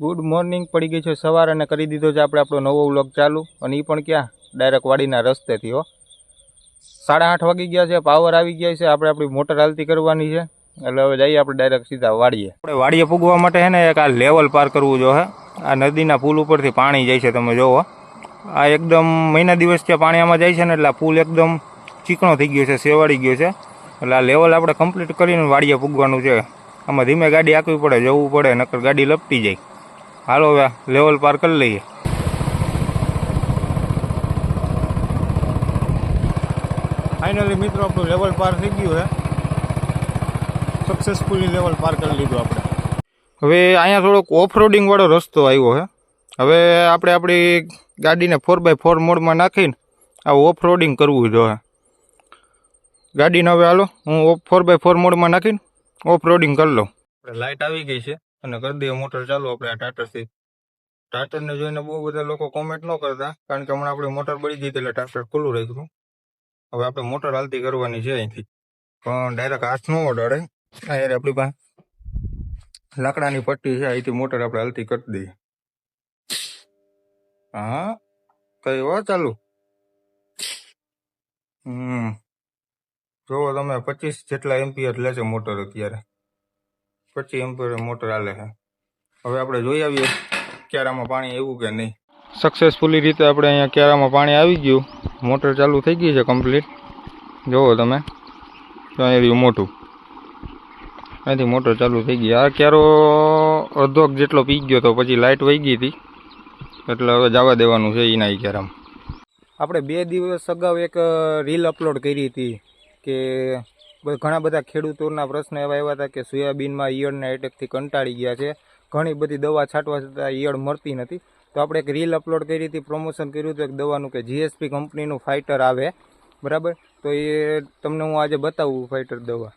Good morning પડી ગઈ છે સવાર અને કરી દીધો છે આપણે આપણો નવો વ્લોગ ચાલુ. અને એ પણ ક્યાં? ડાયરેક્ટ વાડીના રસ્તેથી, હો. સાડા આઠ વાગી ગયા છે પાવર આવી ગયા છે, આપણે આપણી મોટર હાલતી કરવાની છે. એટલે હવે જઈએ આપણે ડાયરેક્ટ સીધા વાડીએ. આપણે વાડીએ પૂગવા માટે છે ને એક આ લેવલ પાર કરવું જોઈએ આ નદીના પુલ ઉપરથી પાણી જાય છે, તમે જોવો. આ એકદમ મહિના દિવસ ત્યાં પાણી આમાં જાય છે ને, એટલે આ પુલ એકદમ ચીકણો થઈ ગયો છે સેવાડી ગયો છે. એટલે આ લેવલ આપણે કમ્પ્લીટ કરીને વાડીએ પૂગવાનું છે. આમાં ધીમે ગાડી આંકવી પડે, જવું પડે, નકર ગાડી લપટી જાય. હાલો હવે લેવલ પાર કરી લઈએ. ફાઇનલી મિત્રો આપણું લેવલ પાર થઈ ગયું છે સક્સેસફુલી લેવલ પાર કરી લીધું આપણે. હવે અહીંયા થોડોક ઓફ રોડિંગ વાળો રસ્તો આવ્યો છે હવે આપણે આપણી ગાડીને ફોર બાય ફોર મોડમાં નાખીને આ ઓફ રોડિંગ કરવું જોઈએ ગાડીને હવે હાલો હું ઓફ ફોર બાય ફોર મોડમાં નાખીને ઓફ રોડિંગ કરી લઉં. આપણે લાઇટ આવી ગઈ છે. અને કરી દઈએ મોટર ચાલુ આપણે આ ટાટરથી ટાટરને જોઈને બહુ બધા લોકો કોમેન્ટ ન કરતા, કારણ કે હમણાં આપણી મોટર બળી ગઈ એટલે ટાટર ખુલ્લું રાખ્યું હવે આપણે મોટર હાલતી કરવાની છે અહીંથી. પણ ડાયરેક્ટ હાથ ન ઓડાડે આ યાર આપણી પાસે લાકડાની પટ્ટી છે, અહીંથી મોટર આપણે હાલતી કરી દઈએ. હા? કઈ વા ચાલુ? હમ. જોવો તમે, પચીસ જેટલા એમ્પિયર લે છે મોટર અત્યારે. પચીસ એમ્પિયર મોટર હાલે છે. હવે આપણે જોઈ આવીએ ક્યારામાં પાણી એવું કે નહીં. સક્સેસફુલી રીતે આપણે અહીંયા ક્યારામાં પાણી આવી ગયું. મોટર ચાલુ થઈ ગઈ છે કમ્પ્લીટ જુઓ તમે. ત્યાં રહ્યું મોટું. અહીંથી મોટર ચાલુ થઈ ગઈ. આ ક્યારો અડધોક જેટલો પી ગયો તો પછી લાઇટ વહી ગઈ હતી. એટલે હવે જવા દેવાનું છે એના ક્યારામાં. આપણે બે દિવસ અગાઉ એક રીલ અપલોડ કરી હતી કે ઘણા બધા ખેડૂતોના પ્રશ્ન એવા એવા હતા કે સોયાબીનમાં ઈયળના એટેકથી કંટાળી ગયા છે. ઘણી બધી દવા છાંટવા છતાં ઈયળ મળતી નથી. તો આપણે એક રીલ અપલોડ કરી હતી પ્રમોશન કર્યું હતું એક દવાનું કે જીએસપી કંપનીનું ફાઇટર આવે. બરાબર? તો એ તમને હું આજે બતાવું ફાઇટર દવા.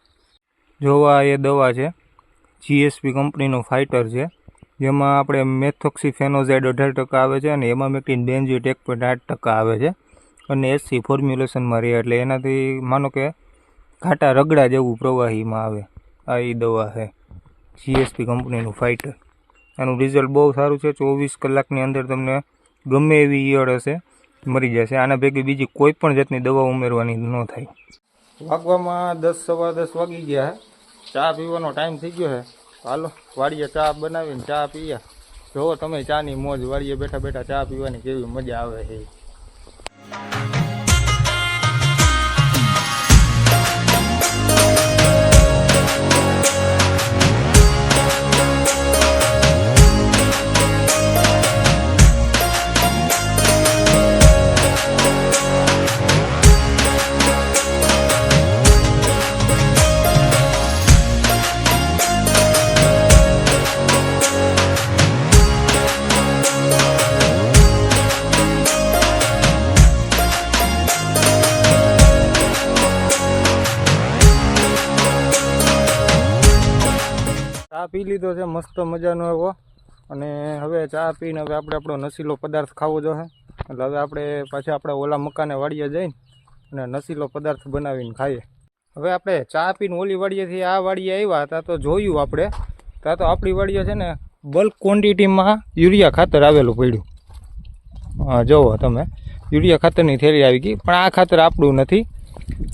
જોવા એ દવા છે. જીએસપી કંપનીનું ફાઇટર છે. જેમાં આપણે મેથોક્સી ફેનોઝાઇડ અઢાર ટકા આવે છે અને એમામેક્ટિન બેન્ઝોઇટ એક પોઈન્ટ આઠ ટકા આવે છે. અને એસસી ફોર્મ્યુલેશનમાં રહે એટલે એનાથી માનો કે ઘાટા રગડા જેવું પ્રવાહીમાં આવે. આ એ દવા છે. જીએસપી કંપનીનું ફાઇટર એનું રિઝલ્ટ બહુ સારું છે. ચોવીસ કલાકની અંદર તમને ગમે એવી ઈયળ હશે, મરી જશે. આના ભેગી બીજી કોઈ પણ જાતની દવા ઉમેરવાની ન થાય. વાગવામાં દસ, સવા દસ વાગી ગયા હે. ચા પીવાનો ટાઈમ થઈ ગયો છે હાલો, વાડીએ ચા બનાવીને ચા પીએ જોવો તમે ચાની મોજ. વાડીએ બેઠા બેઠા ચા પીવાની કેવી મજા આવે છે પી લીધો છે, મસ્ત મજાનો એવો. અને હવે ચા પીને હવે આપણે આપણો નશીલો પદાર્થ ખાવો જોઈએ એટલે હવે આપણે પાછા આપણે ઓલા મકાને વાડીએ જઈને અને નશીલો પદાર્થ બનાવીને ખાઈએ. હવે આપણે ચા પીને ઓલી વાડીએથી આ વાડીએ આવ્યા હતા તો જોયું આપણે. ત્યાં તો આપણી વાડીએ છે ને બલ્ક ક્વોન્ટિટીમાં યુરિયા ખાતર આવેલું પડ્યું. હા જુઓ તમે. યુરિયા ખાતરની થેલી આવી ગઈ, પણ આ ખાતર આપણું નથી.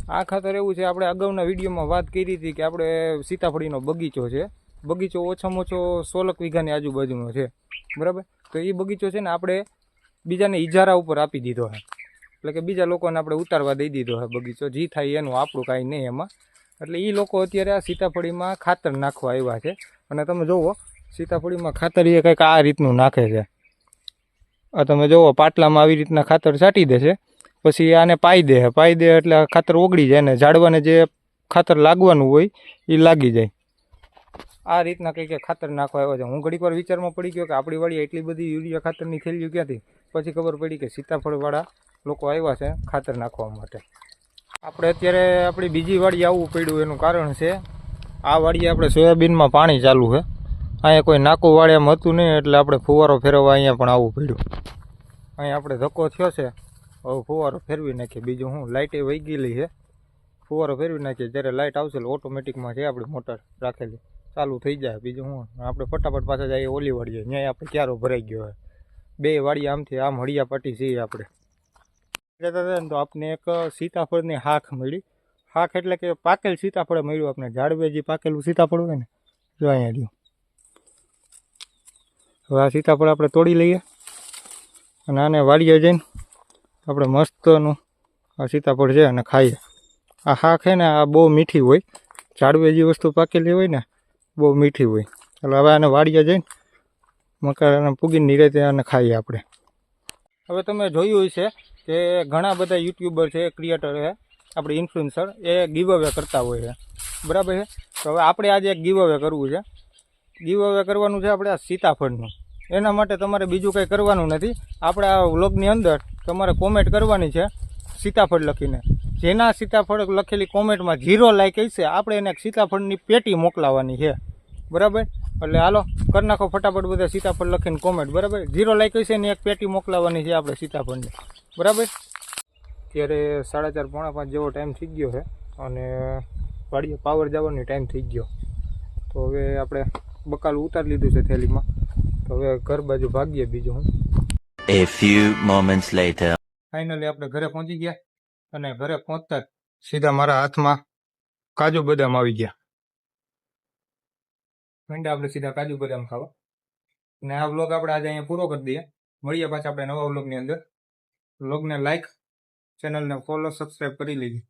આ ખાતર એવું છે, આપણે અગાઉના વિડીયોમાં વાત કરી હતી કે આપણે સીતાફળીનો બગીચો છે. બગીચો ઓછામાં ઓછો સોલક વીઘાની આજુબાજુનો છે. બરાબર? તો એ બગીચો છે ને આપણે બીજાને ઇજારા ઉપર આપી દીધો છે એટલે કે બીજા લોકોને આપણે ઉતારવા દઈ દીધો છે બગીચો. જે થાય એનું, આપણું કાંઈ નહીં એમાં. એટલે એ લોકો અત્યારે આ સીતાફળીમાં ખાતર નાખવા આવ્યા છે. અને તમે જુઓ સીતાફળીમાં ખાતર એ કંઈક આ રીતનું નાખે છે. આ તમે જુઓ પાટલામાં આવી રીતના ખાતર છાંટી દેશે પછી આને પાઈ દે પાઈ દે એટલે ખાતર ઓગળી જાય ને ઝાડવાને જે ખાતર લાગવાનું હોય એ લાગી જાય. આ રીતના કંઈક ખાતર નાખવા આવ્યો છે. હું ઘડીક વાર વિચારમાં પડી ગયો કે આપણી વાળી એટલી બધી યુરિયા ખાતરની થેલીઓ ક્યાંથી? પછી ખબર પડી કે સીતાફળવાળા લોકો આવ્યા છે ખાતર નાખવા માટે. આપણે અત્યારે આપણી બીજી વાડી આવવું પડ્યું એનું કારણ છે, આ વાડીએ આપણે સોયાબીનમાં પાણી ચાલુ છે. અહીંયા કોઈ નાકું વાળે એમ હતું નહીં, એટલે આપણે ફુવારો ફેરવવા અહીંયા પણ આવવું પડ્યું. અહીંયા આપણે ધક્કો થયો છે, હવે ફુવારો ફેરવી નાખીએ. બીજું હું લાઇટે વહી ગયેલી છે. ફુવારો ફેરવી નાખીએ, જ્યારે લાઇટ આવશે એટલે ઓટોમેટિકમાં છે આપણી મોટર રાખેલી. ચાલુ થઈ જાય. બીજું શું આપણે ફટાફટ પાછા જઈએ ઓલી વાળીએ ત્યાં આપણે ક્યારો ભરાઈ ગયો હોય? બે વાળી આમથી આમ હળિયા પાટી છીએ આપણે. કહેતા હતા ને તો આપણે એક સીતાફળની હાખ મળી. હાખ એટલે કે પાકેલ સીતાફળ મળ્યું આપણે ઝાડવે પાકેલું સીતાફળ હોય ને, જો અહીંયા રહ્યું. હવે આ સીતાફળ આપણે તોડી લઈએ. અને આને વાડીએ જઈને આપણે મસ્તનું આ સીતાફળ છે અને ખાઈએ. આ શાક છે ને, આ બહુ મીઠી હોય. ઝાડવે વસ્તુ પાકેલી હોય ને બહુ મીઠી હોય. એટલે હવે આને વાડીએ જઈને મકાને પૂગીને નિરેતે આને ખાઈએ આપણે. હવે તમે જોયું છે કે ઘણા બધા યુટ્યુબર છે, ક્રિએટર છે, આપણે ઇન્ફ્લુએન્સર એ ગીવ અવે કરતા હોય છે. બરાબર છે? તો હવે આપણે આજે એક ગીવ અવે કરવું છે. ગીવ અવે કરવાનું છે આપણે આ સીતાફળનું. એના માટે તમારે બીજું કંઈ કરવાનું નથી. આપણે આ વ્લોગની અંદર તમારે કોમેન્ટ કરવાની છે સીતાફળ લખીને. જેના સીતાફળ લખેલી કોમેન્ટમાં ઝીરો લાઈક હશે આપણે એને એક સીતાફળની પેટી મોકલાવાની છે. બરાબર? એટલે હાલો કરી નાખો ફટાફટ બધા સીતાફળ લખીને કોમેન્ટ બરાબર? ઝીરો લાઈક હશે ને એક પેટી મોકલાવાની છે આપણે સીતાફળની. બરાબર? અત્યારે સાડા ચાર પોણા પાંચ જેવો ટાઈમ થઈ ગયો છે અને વાડીએ પાવર જવાનો ટાઈમ થઈ ગયો. તો હવે આપણે બકાલું ઉતારી લીધું છે થેલીમાં. તો હવે ઘર બાજુ ભાગીએ બીજું હું. A few moments later. Finally આપણે ઘરે પહોંચી ગયા. અને ઘરે પહોંચતા જ સીધા મારા હાથમાં કાજુ બદામ આવી ગયા. મંડા આપણે સીધા કાજુ બદામ ખાવા. અને આ વ્લોગ આપણે આજે અહીંયા પૂરો કરી દઈએ. મળીએ પાછા આપણે નવા વ્લોગની અંદર. વ્લોગને લાઈક ચેનલને ફોલો સબસ્ક્રાઈબ કરી લીધી